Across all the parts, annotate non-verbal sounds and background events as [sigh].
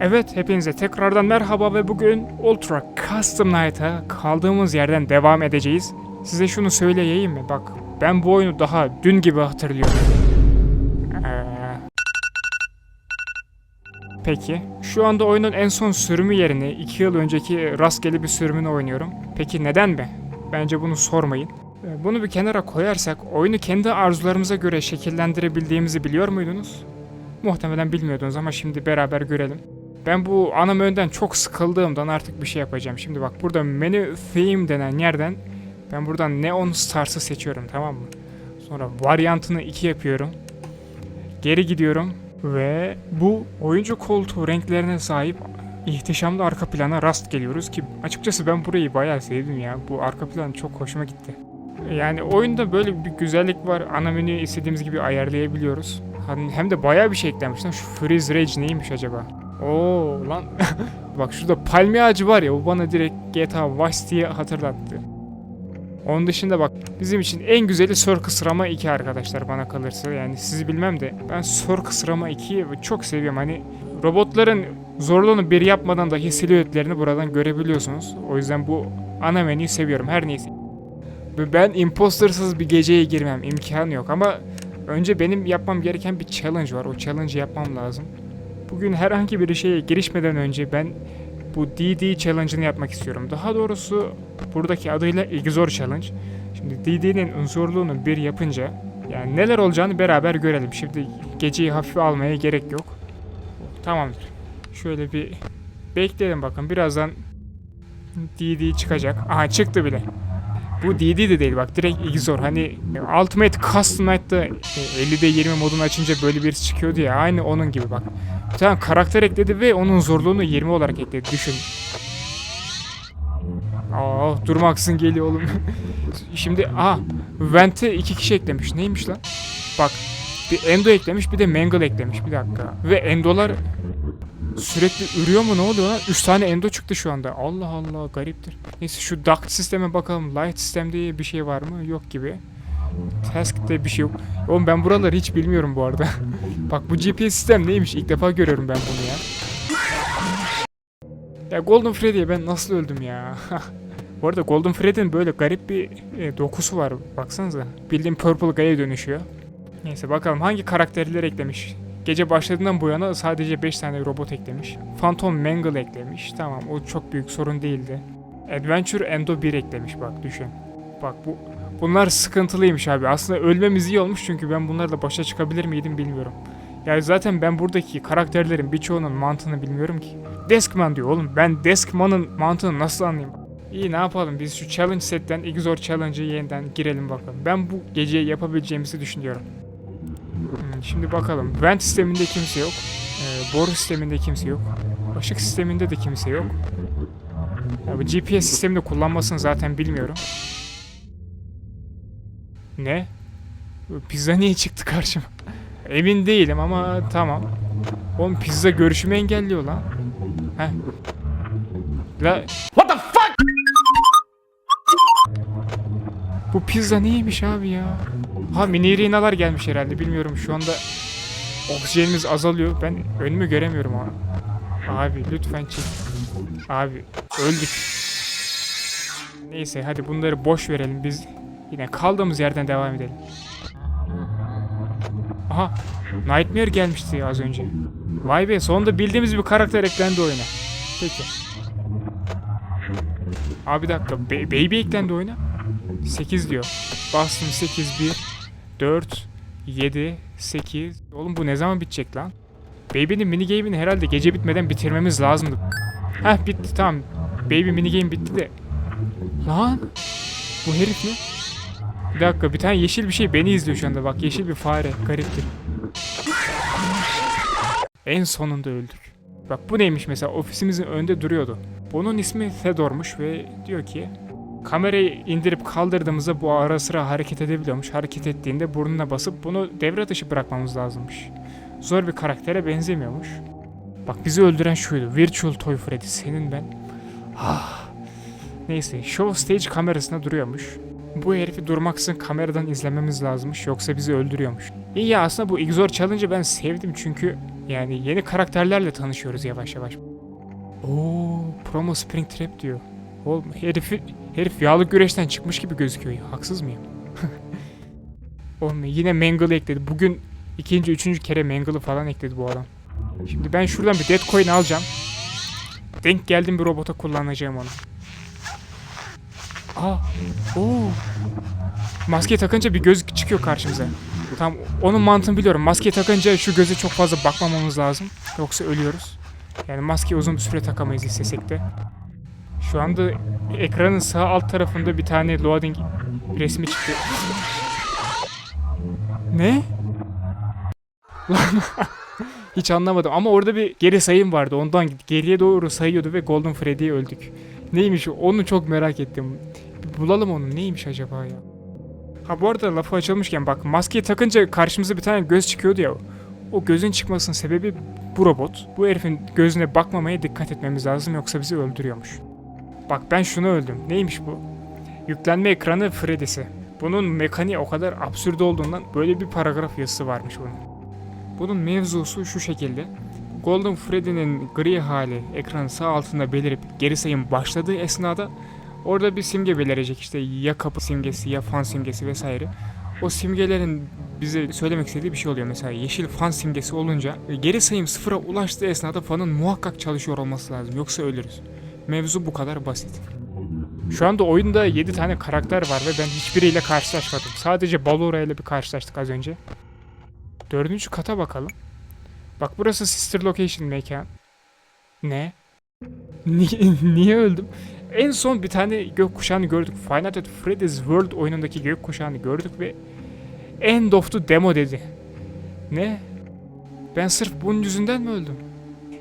Evet hepinize tekrardan merhaba ve bugün Ultra Custom Night'a kaldığımız yerden devam edeceğiz. Size şunu söyleyeyim mi? Bak ben bu oyunu daha dün gibi hatırlıyorum. Ee, Peki. Şu anda oyunun en son sürümü yerine 2 yıl önceki rastgele bir sürümünü oynuyorum. Peki neden mi? Bence bunu sormayın. Ee, Bunu bir kenara koyarsak oyunu kendi arzularımıza göre şekillendirebildiğimizi biliyor muydunuz? Muhtemelen bilmiyordunuz ama şimdi beraber görelim. Ben bu ana menüden çok sıkıldığımdan artık bir şey yapacağım. Şimdi bak burada menü theme denen yerden ben buradan Neon Stars'ı seçiyorum tamam mı? Sonra varyantını 2 yapıyorum. Geri gidiyorum ve bu oyuncu koltuğu renklerine sahip ihtişamlı arka plana rast geliyoruz ki açıkçası ben burayı bayağı sevdim ya. Bu arka plan çok hoşuma gitti. Yani oyunda böyle bir güzellik var. Ana menüyü istediğimiz gibi ayarlayabiliyoruz. Hani Hem de bayağı bir şey eklenmiş lan. Şu Freeze Rage neymiş acaba? Oo lan. [laughs] Bak şurada palmiye ağacı var ya o bana direkt GTA Vice diye hatırlattı. Onun dışında bak bizim için en güzeli Circus Rama 2 arkadaşlar bana kalırsa. Yani sizi bilmem de ben Circus Rama 2'yi çok seviyorum. Hani robotların zorluğunu bir yapmadan dahi silüetlerini buradan görebiliyorsunuz. O yüzden bu ana menüyü seviyorum her neyse. Ben impostersız bir geceye girmem imkanı yok ama önce benim yapmam gereken bir challenge var. O challenge'ı yapmam lazım. Bugün herhangi bir şeye girişmeden önce ben bu DD challenge'ını yapmak istiyorum. Daha doğrusu buradaki adıyla Igzor Challenge. Şimdi DD'nin zorluğunu bir yapınca yani neler olacağını beraber görelim. Şimdi geceyi hafife almaya gerek yok. Tamamdır. Şöyle bir bekleyelim bakın. Birazdan DD çıkacak. Aha çıktı bile. Bu DD de değil bak direkt Igzor. Hani Ultimate Custom Night'ta e, 50'de 20 modunu açınca böyle birisi çıkıyordu ya. Aynı onun gibi bak. Bir tane karakter ekledi ve onun zorluğunu 20 olarak ekledi. Düşün. Aa durmaksın geliyor oğlum. [laughs] Şimdi aha Vent'e iki kişi eklemiş. Neymiş lan? Bak bir Endo eklemiş bir de Mangle eklemiş. Bir dakika. Ve Endo'lar sürekli ürüyor mu ne oluyor lan? 3 tane Endo çıktı şu anda. Allah Allah gariptir. Neyse şu duct sisteme bakalım. Light sistem diye bir şey var mı? Yok gibi. Task'te bir şey yok. Oğlum ben buraları hiç bilmiyorum bu arada. [laughs] Bak bu GPS sistem neymiş? İlk defa görüyorum ben bunu ya. Ya Golden Freddy'ye ben nasıl öldüm ya? [laughs] bu arada Golden Freddy'nin böyle garip bir e, dokusu var. Baksanıza. Bildiğin Purple Guy'a dönüşüyor. Neyse bakalım hangi karakterler eklemiş. Gece başladığından bu yana sadece 5 tane robot eklemiş. Phantom Mangle eklemiş. Tamam o çok büyük sorun değildi. Adventure Endo 1 eklemiş bak düşün. Bak bu bunlar sıkıntılıymış abi. Aslında ölmemiz iyi olmuş çünkü ben bunlarla başa çıkabilir miydim bilmiyorum. Yani zaten ben buradaki karakterlerin birçoğunun mantığını bilmiyorum ki. Deskman diyor oğlum. Ben Deskman'ın mantığını nasıl anlayayım? İyi ne yapalım biz şu challenge setten Igzor Challenge'ı yeniden girelim bakalım. Ben bu gece yapabileceğimizi düşünüyorum. Hmm, Şimdi bakalım. Vent sisteminde kimse yok. Ee, boru sisteminde kimse yok. Işık sisteminde de kimse yok. Ya bu GPS sistemini kullanmasını zaten bilmiyorum. Ne? Pizza niye çıktı karşıma? [laughs] Emin değilim ama tamam. Oğlum pizza görüşümü engelliyor lan. Heh. La... Bu pizza neymiş abi ya? Ha mini irinalar gelmiş herhalde bilmiyorum şu anda oksijenimiz azalıyor. Ben önümü göremiyorum ha. Abi lütfen çek. Abi öldük. Neyse hadi bunları boş verelim biz yine kaldığımız yerden devam edelim. Aha Nightmare gelmişti az önce. Vay be sonunda bildiğimiz bir karakter eklendi oyuna. Peki. Abi bir dakika Ba- Baby eklendi oyuna. 8 diyor. Bastım 8 1 4 7 8 Oğlum bu ne zaman bitecek lan? Baby'nin mini game'ini herhalde gece bitmeden bitirmemiz lazımdı. Heh bitti tamam. Baby mini game bitti de. Lan bu herif ne? Bir dakika bir tane yeşil bir şey beni izliyor şu anda bak yeşil bir fare gariptir. En sonunda öldük. Bak bu neymiş mesela ofisimizin önünde duruyordu. Bunun ismi Fedor'muş ve diyor ki kamerayı indirip kaldırdığımızda bu ara sıra hareket edebiliyormuş. Hareket ettiğinde burnuna basıp bunu devre dışı bırakmamız lazımmış. Zor bir karaktere benzemiyormuş. Bak bizi öldüren şuydu. Virtual Toy Freddy senin ben. Ah. Neyse show stage kamerasında duruyormuş. Bu herifi durmaksızın kameradan izlememiz lazımmış yoksa bizi öldürüyormuş. İyi ya aslında bu Igzor Challenge'ı ben sevdim çünkü Yani yeni karakterlerle tanışıyoruz yavaş yavaş. Oo, promo Spring Trap diyor. Oğlum herifi, herif yağlı güreşten çıkmış gibi gözüküyor ya. Haksız mıyım? [laughs] Oğlum yine Mangle'ı ekledi. Bugün ikinci, üçüncü kere Mangle'ı falan ekledi bu adam. Şimdi ben şuradan bir Dead Coin alacağım. Denk geldim bir robota kullanacağım onu. Aa, oo. Maskeyi takınca bir göz çıkıyor karşımıza. Tam onun mantığını biliyorum. Maskeyi takınca şu göze çok fazla bakmamamız lazım. Yoksa ölüyoruz. Yani maskeyi uzun bir süre takamayız istesek de. Şu anda ekranın sağ alt tarafında bir tane loading resmi çıktı. Ne? Lan [laughs] Hiç anlamadım ama orada bir geri sayım vardı. Ondan geriye doğru sayıyordu ve Golden Freddy'yi öldük. Neymiş? Onu çok merak ettim. Bir bulalım onu. Neymiş acaba ya? Ha bu arada lafı açılmışken bak maskeyi takınca karşımıza bir tane göz çıkıyordu ya. O gözün çıkmasının sebebi bu robot. Bu herifin gözüne bakmamaya dikkat etmemiz lazım yoksa bizi öldürüyormuş. Bak ben şunu öldüm. Neymiş bu? Yüklenme ekranı Freddy'si. Bunun mekaniği o kadar absürt olduğundan böyle bir paragraf yazısı varmış bunun. Bunun mevzusu şu şekilde. Golden Freddy'nin gri hali ekranın sağ altında belirip geri sayım başladığı esnada orada bir simge belirecek işte ya kapı simgesi ya fan simgesi vesaire. O simgelerin bize söylemek istediği bir şey oluyor. Mesela yeşil fan simgesi olunca geri sayım sıfıra ulaştığı esnada fanın muhakkak çalışıyor olması lazım. Yoksa ölürüz. Mevzu bu kadar basit. Şu anda oyunda 7 tane karakter var ve ben hiçbiriyle karşılaşmadım. Sadece Balora ile bir karşılaştık az önce. Dördüncü kata bakalım. Bak burası Sister Location mekan. Ne? [laughs] Niye, öldüm? En son bir tane gökkuşağını gördük. Final Fantasy Freddy's World oyunundaki gökkuşağını gördük ve End of the Demo dedi. Ne? Ben sırf bunun yüzünden mi öldüm?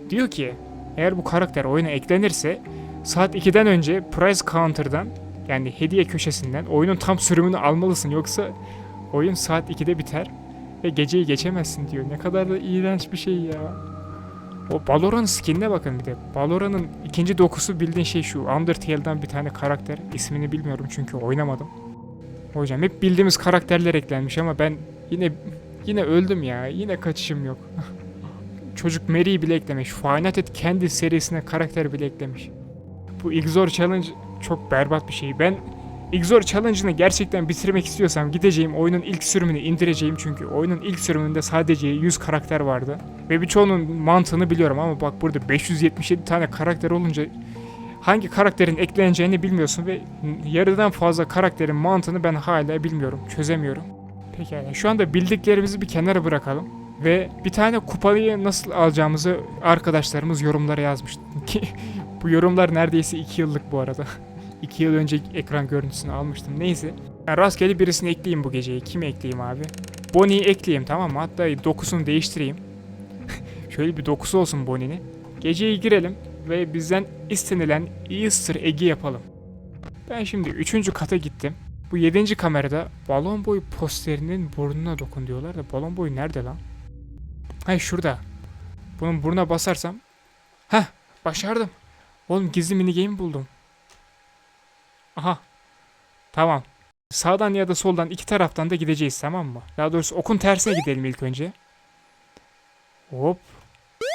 Diyor ki eğer bu karakter oyuna eklenirse saat 2'den önce prize counter'dan yani hediye köşesinden oyunun tam sürümünü almalısın yoksa oyun saat 2'de biter ve geceyi geçemezsin diyor. Ne kadar da iğrenç bir şey ya. O Balora'nın skinine bakın bir de. Balora'nın ikinci dokusu bildiğin şey şu. Undertale'dan bir tane karakter. İsmini bilmiyorum çünkü oynamadım. Hocam hep bildiğimiz karakterler eklenmiş ama ben yine yine öldüm ya. Yine kaçışım yok. [laughs] Çocuk Mary'i bile eklemiş. Final kendi serisine karakter bile eklemiş. Bu Igzor Challenge çok berbat bir şey. Ben Igzor Challenge'ını gerçekten bitirmek istiyorsam gideceğim oyunun ilk sürümünü indireceğim çünkü oyunun ilk sürümünde sadece 100 karakter vardı. Ve birçoğunun mantığını biliyorum ama bak burada 577 tane karakter olunca hangi karakterin ekleneceğini bilmiyorsun ve yarıdan fazla karakterin mantığını ben hala bilmiyorum, çözemiyorum. Pekala şu anda bildiklerimizi bir kenara bırakalım. Ve bir tane kupayı nasıl alacağımızı arkadaşlarımız yorumlara yazmış. [laughs] Ki bu yorumlar neredeyse 2 yıllık bu arada. [laughs] 2 yıl önce ekran görüntüsünü almıştım. Neyse. Ben rastgele birisini ekleyeyim bu geceyi. Kimi ekleyeyim abi? Bonnie'yi ekleyeyim tamam mı? Hatta dokusunu değiştireyim. [laughs] Şöyle bir dokusu olsun Bonnie'nin. Geceye girelim ve bizden istenilen Easter egg'i yapalım. Ben şimdi 3. kata gittim. Bu 7. kamerada balon boy posterinin burnuna dokun diyorlar da balon boy nerede lan? Hay şurada. Bunun burnuna basarsam. Heh başardım. Oğlum gizli mini game buldum. Aha. Tamam. Sağdan ya da soldan iki taraftan da gideceğiz tamam mı? Daha doğrusu okun tersine gidelim ilk önce. Hop.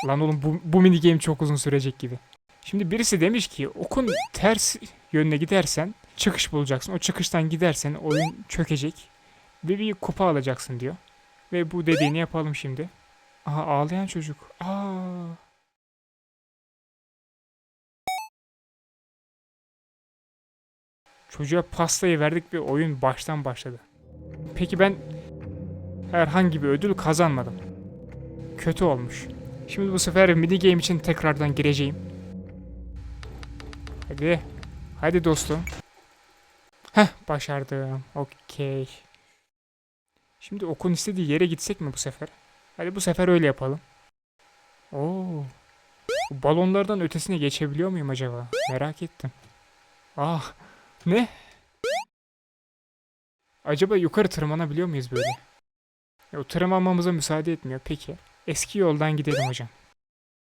Lan oğlum bu, bu mini game çok uzun sürecek gibi. Şimdi birisi demiş ki okun ters yönüne gidersen çıkış bulacaksın. O çıkıştan gidersen oyun çökecek. Ve bir kupa alacaksın diyor. Ve bu dediğini yapalım şimdi. Aha ağlayan çocuk. Aa. Çocuğa pastayı verdik ve oyun baştan başladı. Peki ben herhangi bir ödül kazanmadım. Kötü olmuş. Şimdi bu sefer mini game için tekrardan gireceğim. Hadi. Hadi dostum. Heh başardım. Okey. Şimdi okun istediği yere gitsek mi bu sefer? Hadi bu sefer öyle yapalım. Oo. Bu balonlardan ötesine geçebiliyor muyum acaba? Merak ettim. Ah. Ne? Acaba yukarı tırmanabiliyor muyuz böyle? Ya, tırmanmamıza müsaade etmiyor. Peki. Eski yoldan gidelim hocam.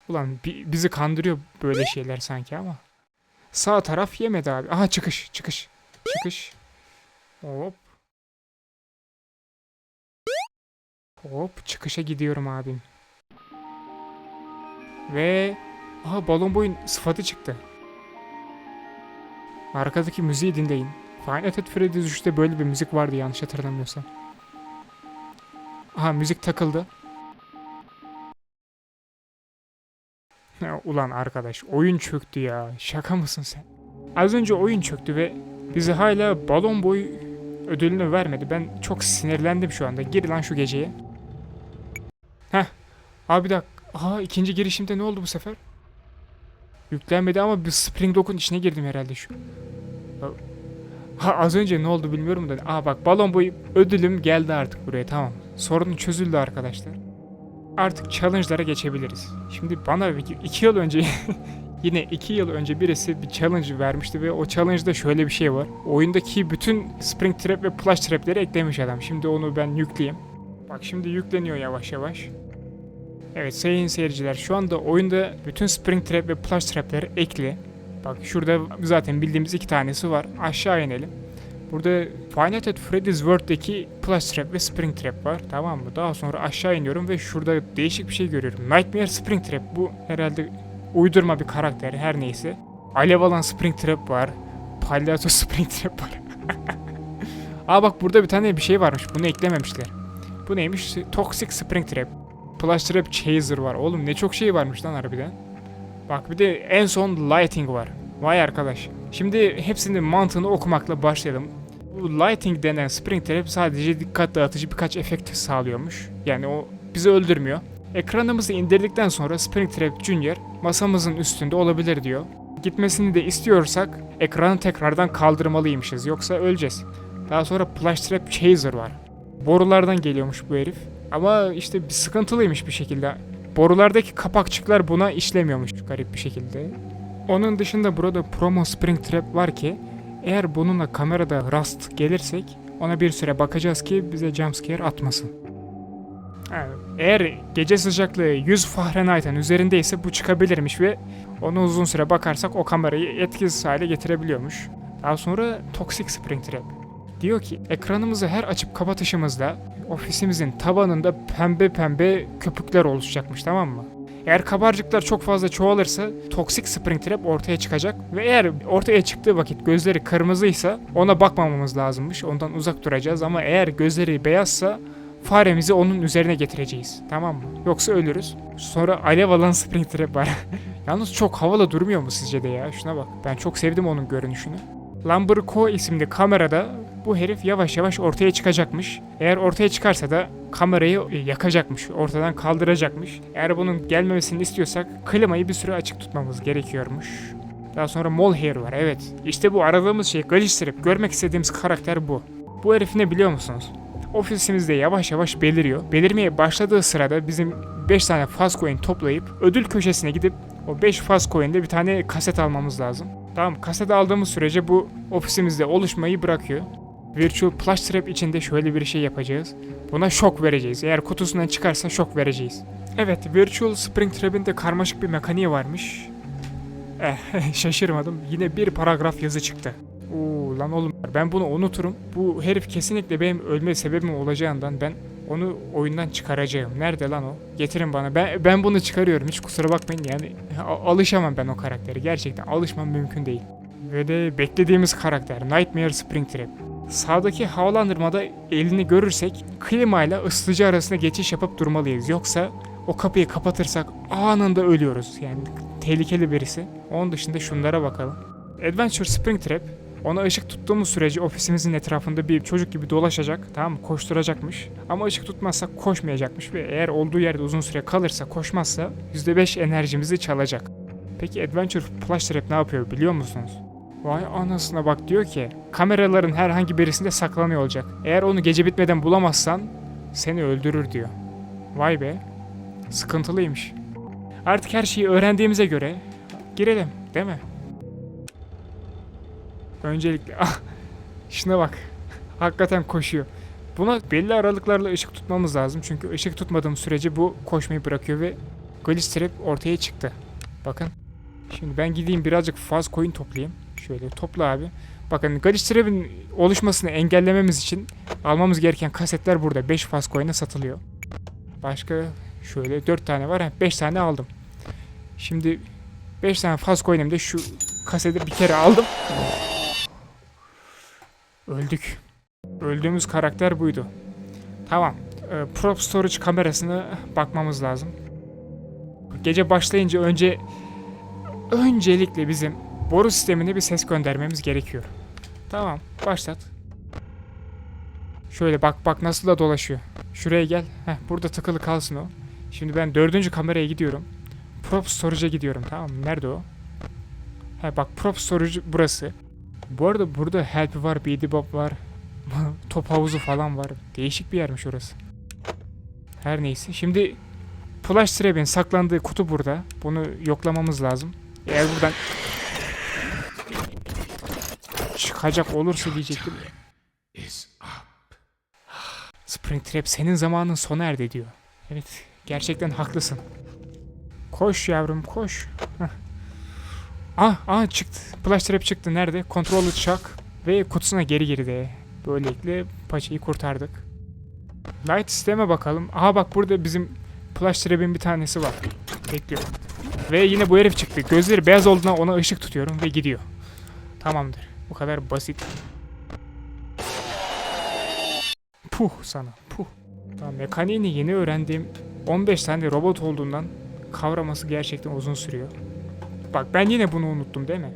Ulan bi- bizi kandırıyor böyle şeyler sanki ama. Sağ taraf yemedi abi. Aha çıkış, çıkış. Çıkış. Hop. Hop çıkışa gidiyorum abim. Ve aha balon boyun sıfatı çıktı. Arkadaki müziği dinleyin. Final Nights at Freddy's 3'te böyle bir müzik vardı yanlış hatırlamıyorsam. Aha müzik takıldı. Ulan arkadaş oyun çöktü ya. Şaka mısın sen? Az önce oyun çöktü ve bize hala balon boy ödülünü vermedi. Ben çok sinirlendim şu anda. Gir lan şu geceye. Heh. Abi bir dakika. Aha ikinci girişimde ne oldu bu sefer? Yüklenmedi ama bir Spring Dock'un içine girdim herhalde şu. Ha az önce ne oldu bilmiyorum da. Aa bak balon boyu ödülüm geldi artık buraya tamam. Sorun çözüldü arkadaşlar. Artık challenge'lara geçebiliriz. Şimdi bana iki- yıl önce [laughs] yine iki yıl önce birisi bir challenge vermişti ve o challenge'da şöyle bir şey var. Oyundaki bütün spring trap ve plush trap'leri eklemiş adam. Şimdi onu ben yükleyeyim. Bak şimdi yükleniyor yavaş yavaş. Evet sayın seyirciler şu anda oyunda bütün spring trap ve plush trap'leri ekli. Bak şurada zaten bildiğimiz iki tanesi var. Aşağı inelim. Burada Five at Freddy's World'deki Plush Trap ve Spring Trap var. Tamam mı? Daha sonra aşağı iniyorum ve şurada değişik bir şey görüyorum. Nightmare Spring Trap. Bu herhalde uydurma bir karakter her neyse. Alev alan Spring Trap var. Palyaço [laughs] Spring Trap var. [laughs] Aa bak burada bir tane bir şey varmış. Bunu eklememişler. Bu neymiş? Toxic Spring Trap. Plush Trap Chaser var. Oğlum ne çok şey varmış lan harbiden. Bak bir de en son Lighting var. Vay arkadaş. Şimdi hepsinin mantığını okumakla başlayalım. Bu lighting denen spring trap sadece dikkat dağıtıcı birkaç efekt sağlıyormuş. Yani o bizi öldürmüyor. Ekranımızı indirdikten sonra Spring Trap Junior masamızın üstünde olabilir diyor. Gitmesini de istiyorsak ekranı tekrardan kaldırmalıymışız yoksa öleceğiz. Daha sonra Plush Trap Chaser var. Borulardan geliyormuş bu herif. Ama işte bir sıkıntılıymış bir şekilde. Borulardaki kapakçıklar buna işlemiyormuş garip bir şekilde. Onun dışında burada Promo Spring Trap var ki eğer bununla kamerada rast gelirsek ona bir süre bakacağız ki bize jumpscare atmasın. Eğer gece sıcaklığı 100 Fahrenheit'ın üzerindeyse bu çıkabilirmiş ve onu uzun süre bakarsak o kamerayı etkisiz hale getirebiliyormuş. Daha sonra Toxic Spring Trap. Diyor ki ekranımızı her açıp kapatışımızda ofisimizin tabanında pembe pembe köpükler oluşacakmış tamam mı? Eğer kabarcıklar çok fazla çoğalırsa toksik spring trap ortaya çıkacak ve eğer ortaya çıktığı vakit gözleri kırmızıysa ona bakmamamız lazımmış. Ondan uzak duracağız ama eğer gözleri beyazsa faremizi onun üzerine getireceğiz. Tamam mı? Yoksa ölürüz. Sonra alev alan spring trap var. [laughs] Yalnız çok havalı durmuyor mu sizce de ya? Şuna bak. Ben çok sevdim onun görünüşünü. Lumber Co isimli kamerada bu herif yavaş yavaş ortaya çıkacakmış. Eğer ortaya çıkarsa da kamerayı e, yakacakmış, ortadan kaldıracakmış. Eğer bunun gelmemesini istiyorsak klimayı bir süre açık tutmamız gerekiyormuş. Daha sonra Molhair var evet. İşte bu aradığımız şey Glitch Görmek istediğimiz karakter bu. Bu herif ne biliyor musunuz? Ofisimizde yavaş yavaş beliriyor. Belirmeye başladığı sırada bizim 5 tane faz coin toplayıp ödül köşesine gidip o 5 faz coin'de bir tane kaset almamız lazım. Tamam kaset aldığımız sürece bu ofisimizde oluşmayı bırakıyor. Virtual Plush Trap içinde şöyle bir şey yapacağız. Buna şok vereceğiz. Eğer kutusundan çıkarsa şok vereceğiz. Evet, Virtual Spring Trap'in de karmaşık bir mekaniği varmış. Eh, [laughs] şaşırmadım. Yine bir paragraf yazı çıktı. Oo lan oğlum ben bunu unuturum. Bu herif kesinlikle benim ölme sebebim olacağından ben onu oyundan çıkaracağım. Nerede lan o? Getirin bana. Ben ben bunu çıkarıyorum. Hiç kusura bakmayın yani. [laughs] alışamam ben o karakteri. Gerçekten alışmam mümkün değil. Ve de beklediğimiz karakter Nightmare Spring Trap. Sağdaki havalandırmada elini görürsek klimayla ısıtıcı arasında geçiş yapıp durmalıyız. Yoksa o kapıyı kapatırsak anında ölüyoruz. Yani tehlikeli birisi. Onun dışında şunlara bakalım. Adventure Spring Trap ona ışık tuttuğumuz sürece ofisimizin etrafında bir çocuk gibi dolaşacak, tamam mı? Koşturacakmış. Ama ışık tutmazsak koşmayacakmış ve eğer olduğu yerde uzun süre kalırsa, koşmazsa %5 enerjimizi çalacak. Peki Adventure Plush Trap ne yapıyor biliyor musunuz? Vay anasına bak diyor ki kameraların herhangi birisinde saklanıyor olacak. Eğer onu gece bitmeden bulamazsan seni öldürür diyor. Vay be. Sıkıntılıymış. Artık her şeyi öğrendiğimize göre girelim değil mi? Öncelikle ah şuna bak. Hakikaten koşuyor. Buna belli aralıklarla ışık tutmamız lazım. Çünkü ışık tutmadığım sürece bu koşmayı bırakıyor ve Glitch Trap ortaya çıktı. Bakın. Şimdi ben gideyim birazcık faz coin toplayayım. Şöyle topla abi. Bakın Glitch Trap'in oluşmasını engellememiz için almamız gereken kasetler burada. 5 faz coin'e satılıyor. Başka şöyle 4 tane var. 5 tane aldım. Şimdi 5 tane faz da şu kaseti bir kere aldım. Öldük. Öldüğümüz karakter buydu. Tamam. Ee, prop storage kamerasına bakmamız lazım. Gece başlayınca önce öncelikle bizim boru sistemine bir ses göndermemiz gerekiyor. Tamam, başlat. Şöyle bak bak nasıl da dolaşıyor. Şuraya gel. Heh, burada tıkılı kalsın o. Şimdi ben dördüncü kameraya gidiyorum. Prop storage'a gidiyorum tamam mı? Nerede o? He bak prop storage burası. Bu arada burada help var, bidibop var. [laughs] Top havuzu falan var. Değişik bir yermiş orası. Her neyse. Şimdi Flash Treb'in saklandığı kutu burada. Bunu yoklamamız lazım. Eğer buradan çıkacak olursa diyecektim. Springtrap senin zamanın sona erdi diyor. Evet, gerçekten haklısın. Koş yavrum, koş. Ah, ah çıktı. Flash trap çıktı. Nerede? Kontrolü çak ve kutusuna geri girdi. Böylelikle paçayı kurtardık. Light sisteme bakalım. Aha bak burada bizim Flash trap'in bir tanesi var. Bekliyor. Ve yine bu herif çıktı. Gözleri beyaz olduğuna ona ışık tutuyorum ve gidiyor. Tamamdır. Bu kadar basit. Puh sana puh. Tamam, mekaniğini yeni öğrendiğim 15 tane robot olduğundan kavraması gerçekten uzun sürüyor. Bak ben yine bunu unuttum değil mi?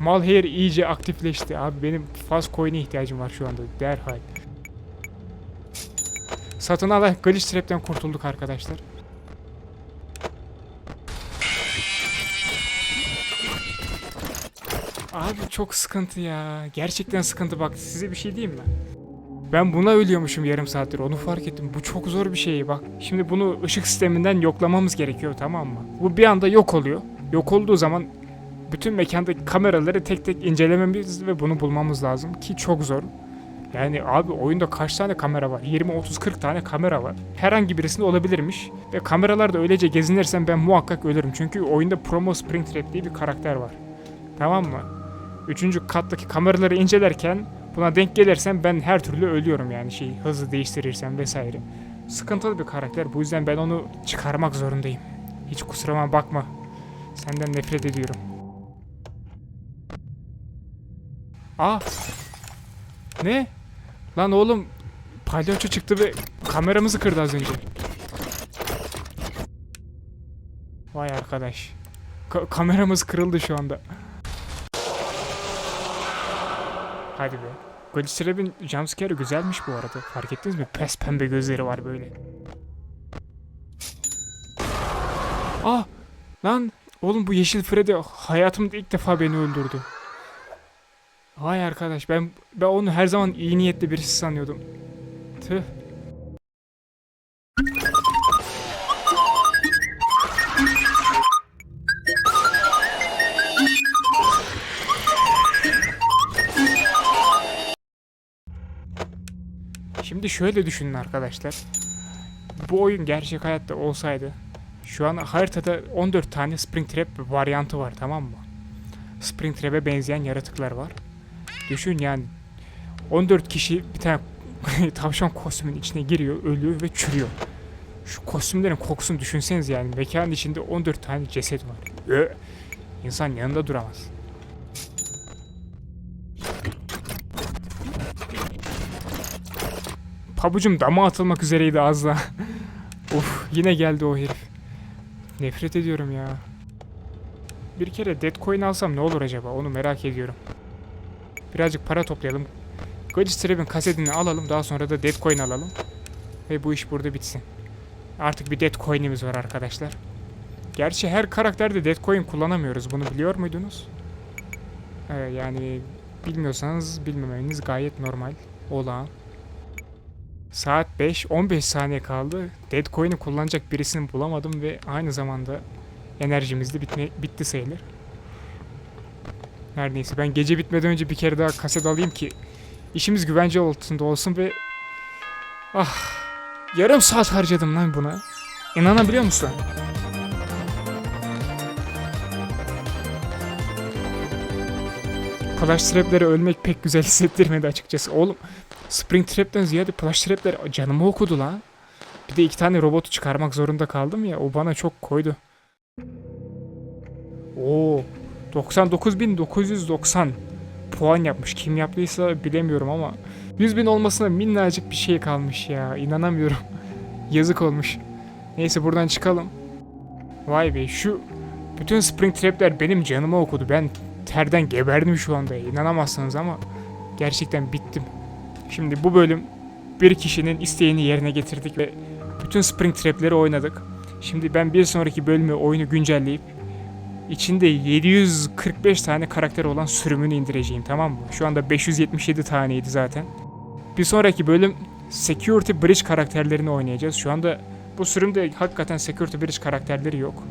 Malhair iyice aktifleşti abi benim faz coin'e ihtiyacım var şu anda derhal. Satın ala glitch trap'ten kurtulduk arkadaşlar. Abi çok sıkıntı ya. Gerçekten sıkıntı bak size bir şey diyeyim mi? Ben buna ölüyormuşum yarım saattir onu fark ettim. Bu çok zor bir şey bak. Şimdi bunu ışık sisteminden yoklamamız gerekiyor tamam mı? Bu bir anda yok oluyor. Yok olduğu zaman bütün mekandaki kameraları tek tek incelememiz ve bunu bulmamız lazım ki çok zor. Yani abi oyunda kaç tane kamera var? 20, 30, 40 tane kamera var. Herhangi birisinde olabilirmiş. Ve kameralarda öylece gezinirsem ben muhakkak ölürüm. Çünkü oyunda Promo Springtrap diye bir karakter var. Tamam mı? Üçüncü kattaki kameraları incelerken buna denk gelirsem ben her türlü ölüyorum yani şey hızı değiştirirsem vesaire. Sıkıntılı bir karakter bu yüzden ben onu çıkarmak zorundayım. Hiç kusuruma bakma. Senden nefret ediyorum. Aa! Ne? Lan oğlum palyaço çıktı ve kameramızı kırdı az önce. Vay arkadaş. Ka- kameramız kırıldı şu anda. Hadi be. Glitchtrap'in jumpscare'ı güzelmiş bu arada. Fark ettiniz mi? Pes pembe gözleri var böyle. Ah! Lan! Oğlum bu yeşil Freddy hayatımda ilk defa beni öldürdü. Vay arkadaş ben ben onu her zaman iyi niyetli birisi sanıyordum. Tüh. Şimdi şöyle düşünün arkadaşlar. Bu oyun gerçek hayatta olsaydı şu an haritada 14 tane Springtrap varyantı var tamam mı? Springtrap'e benzeyen yaratıklar var. Düşün yani 14 kişi bir tane [laughs] tavşan kostümün içine giriyor, ölüyor ve çürüyor. Şu kostümlerin kokusunu düşünseniz yani mekanın içinde 14 tane ceset var. Ö, İnsan yanında duramaz. Pabucum dama atılmak üzereydi az daha. Uf yine geldi o herif. Nefret ediyorum ya. Bir kere Deadcoin alsam ne olur acaba onu merak ediyorum. Birazcık para toplayalım. Glitchtrap'in kasetini alalım. Daha sonra da Deadcoin alalım. Ve bu iş burada bitsin. Artık bir Deadcoin'imiz var arkadaşlar. Gerçi her karakterde Deadcoin kullanamıyoruz. Bunu biliyor muydunuz? Ee, yani bilmiyorsanız bilmemeniz gayet normal. Olağan. Saat 5, 15 saniye kaldı. Deadcoin'i kullanacak birisini bulamadım ve aynı zamanda enerjimiz de bitme, bitti sayılır. Her neyse ben gece bitmeden önce bir kere daha kaset alayım ki işimiz güvence altında olsun ve ah yarım saat harcadım lan buna. İnanabiliyor musun? Flash Trap'lere ölmek pek güzel [laughs] hissettirmedi açıkçası. Oğlum Spring Trap'ten ziyade Flash Trap'ler canımı okudu lan. Bir de iki tane robotu çıkarmak zorunda kaldım ya o bana çok koydu. Oo 99.990 puan yapmış. Kim yaptıysa bilemiyorum ama 100.000 olmasına minnacık bir şey kalmış ya. İnanamıyorum. [laughs] Yazık olmuş. Neyse buradan çıkalım. Vay be şu bütün spring trap'ler benim canıma okudu. Ben terden geberdim şu anda. İnanamazsınız ama gerçekten bittim. Şimdi bu bölüm bir kişinin isteğini yerine getirdik ve bütün spring trap'leri oynadık. Şimdi ben bir sonraki bölümü oyunu güncelleyip içinde 745 tane karakter olan sürümünü indireceğim tamam mı? Şu anda 577 taneydi zaten. Bir sonraki bölüm Security Bridge karakterlerini oynayacağız. Şu anda bu sürümde hakikaten Security Bridge karakterleri yok.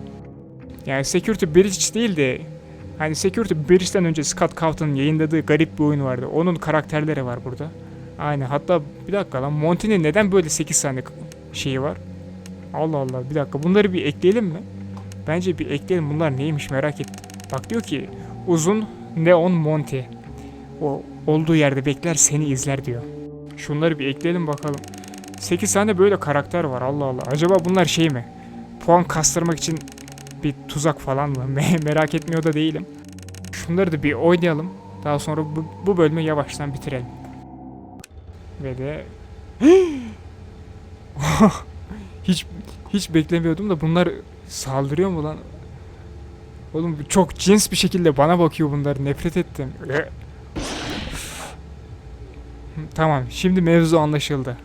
Yani Security Bridge değil de hani Security Bridge'den önce Scott Cawthon'ın yayınladığı garip bir oyun vardı. Onun karakterleri var burada. Aynen hatta bir dakika lan Monty'nin neden böyle 8 tane şeyi var? Allah Allah bir dakika bunları bir ekleyelim mi? Bence bir ekleyelim bunlar neymiş merak ettim. Bak diyor ki uzun neon Monty. O olduğu yerde bekler seni izler diyor. Şunları bir ekleyelim bakalım. 8 tane böyle karakter var Allah Allah. Acaba bunlar şey mi? Puan kastırmak için bir tuzak falan mı? [laughs] Me- merak etmiyor da değilim. Şunları da bir oynayalım. Daha sonra bu, bu bölümü yavaştan bitirelim. Ve de [gasps] hiç hiç beklemiyordum da bunlar saldırıyor mu lan? Oğlum çok cins bir şekilde bana bakıyor bunlar. Nefret ettim. [sighs] Tamam, şimdi mevzu anlaşıldı.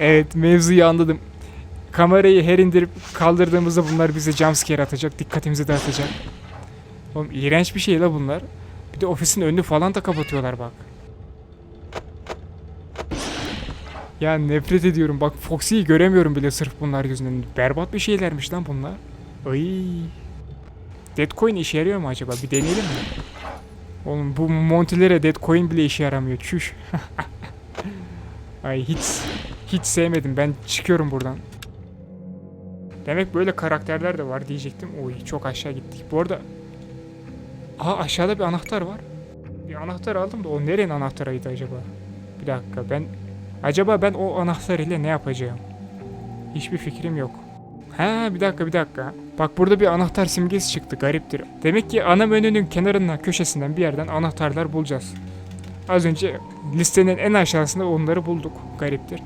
Evet, mevzuyu anladım. Kamerayı her indirip kaldırdığımızda bunlar bize jumpscare atacak, dikkatimizi dağıtacak. Oğlum iğrenç bir şey la bunlar. Bir de ofisin önünü falan da kapatıyorlar bak. Ya nefret ediyorum. Bak Foxy'yi göremiyorum bile sırf bunlar yüzünden. Berbat bir şeylermiş lan bunlar. Ay. Deadcoin işe yarıyor mu acaba? Bir deneyelim mi? Oğlum bu Monty'lere Deadcoin bile işe yaramıyor. Çüş. [laughs] Ay hiç hiç sevmedim. Ben çıkıyorum buradan. Demek böyle karakterler de var diyecektim. Oy çok aşağı gittik. Bu arada Aa aşağıda bir anahtar var. Bir anahtar aldım da o nerenin anahtarıydı acaba? Bir dakika ben Acaba ben o anahtar ile ne yapacağım? Hiçbir fikrim yok. Ha bir dakika bir dakika. Bak burada bir anahtar simgesi çıktı gariptir. Demek ki ana menünün kenarından köşesinden bir yerden anahtarlar bulacağız. Az önce listenin en aşağısında onları bulduk. Gariptir.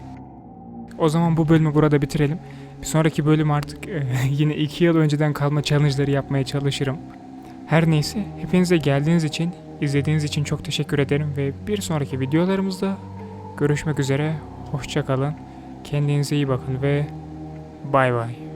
O zaman bu bölümü burada bitirelim. Bir sonraki bölüm artık e, [laughs] yine 2 yıl önceden kalma challenge'ları yapmaya çalışırım. Her neyse hepinize geldiğiniz için, izlediğiniz için çok teşekkür ederim ve bir sonraki videolarımızda Görüşmek üzere. Hoşça kalın. Kendinize iyi bakın ve bay bay.